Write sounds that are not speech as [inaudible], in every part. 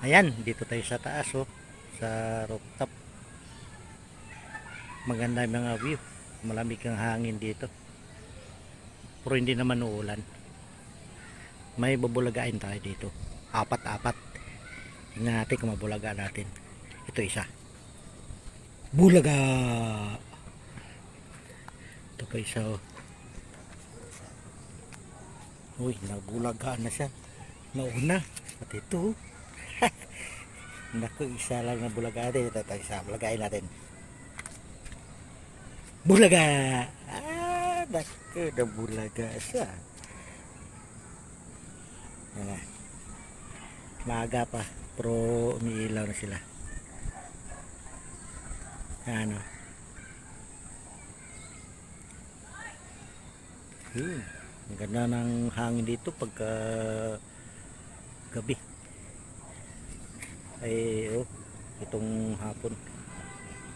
Ayan, dito tayo sa taas oh, sa rooftop. Maganda yung mga view. Malamig ang hangin dito. Pero hindi naman uulan. May bubulagain tayo dito. Apat-apat. Tingnan natin kung mabulaga natin. Ito isa. Bulaga! Ito pa isa oh. Uy, nabulagaan na siya. Nauna. At ito oh. [laughs] Naku, isa lang na bulaga natin. Ito, ito, isa. Bulagain natin. Bulaga! Ah, naku, nabulaga siya. Yan na. Maaga pa. Pero umiilaw na sila. Ano? Yun. Ang ganda ng hangin dito pagka gabi ay oh itong hapon.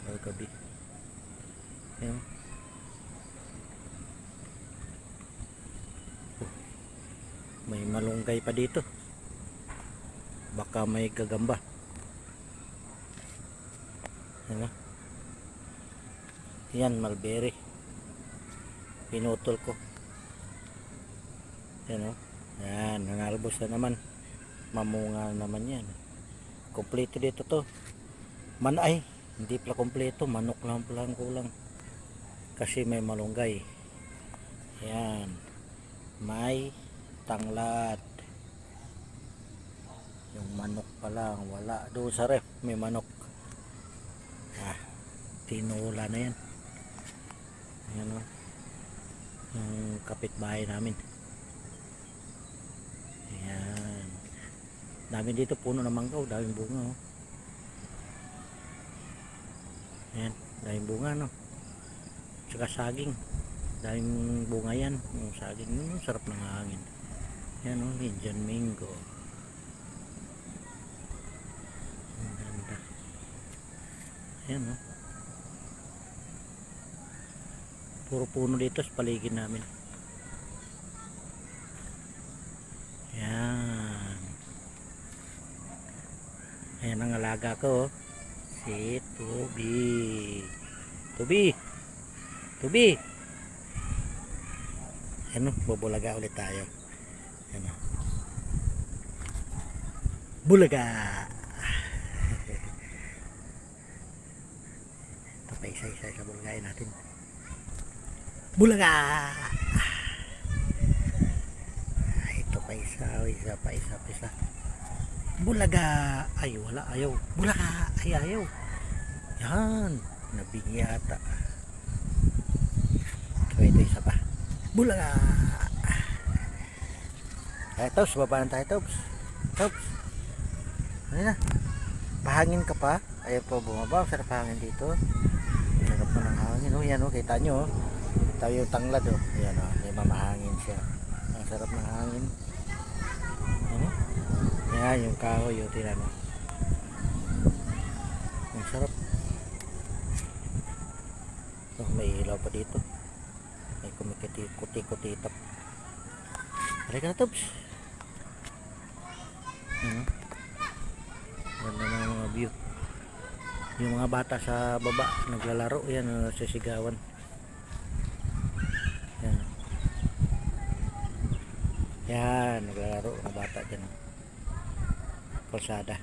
O gabi. Ayan. Oh, may malunggay pa dito. Baka may gagamba. Ano yan mulberry. Pinutol ko. Yan o yan nanalbos na naman. Mamunga naman yan kompleto dito to. Man ay hindi pala kompleto. Manok lang pala ang kulang. Kasi may malunggay. Yan may tanglad yung manok pa lang wala. Doon sa ref may manok. Ah tinula na yan. Yan o yung kapitbahay namin. Ayan. Dami dito puno ng mangga, oh. daming bunga oh. Ayan, daming bunga no. Tsaka saging. Daming bunga yan, yung saging. Yung sarap ng hangin. Ayan oh, Indian mango. Ang ganda. Ayan oh. Puro puno dito sa paligid namin. Yan. Ayan ang alaga ko. oh. Si Tubi. Tubi. Tubi. Ano, bubulaga ulit tayo. Ano. Bulaga. [laughs] Ito pa isa-isa sa bulagain natin. Bulaga. Ito pa isa, isa pa isa pa isa. Bulaga. Ay, wala. Ayaw. Bulaga. Ay, ayaw. Yan. Nabigyan yata. So, ito isa pa. Bulaga. Ay, Tops. Baba na tayo, Tops. Tops. Ano na? Pahangin ka pa. Ayaw pa bumaba. Sarap hangin dito. Sarap pa ng hangin. Oh, yan oh. Kita nyo oh. Kita yung tanglad oh. Yan oh. May mamahangin siya. Ang sarap ng hangin. Ano? Yan, yung kahoy, yung tira mo. Ang sarap. Oh, may ilaw pa dito. May kumikiti, kuti-kutitap. Halika na, Tubs. Ano? Ganda ng mga view. Yung mga bata sa baba, naglalaro. Yan, sisigawan. Yan. Yan, naglalaro ng bata dyan. Kalsada.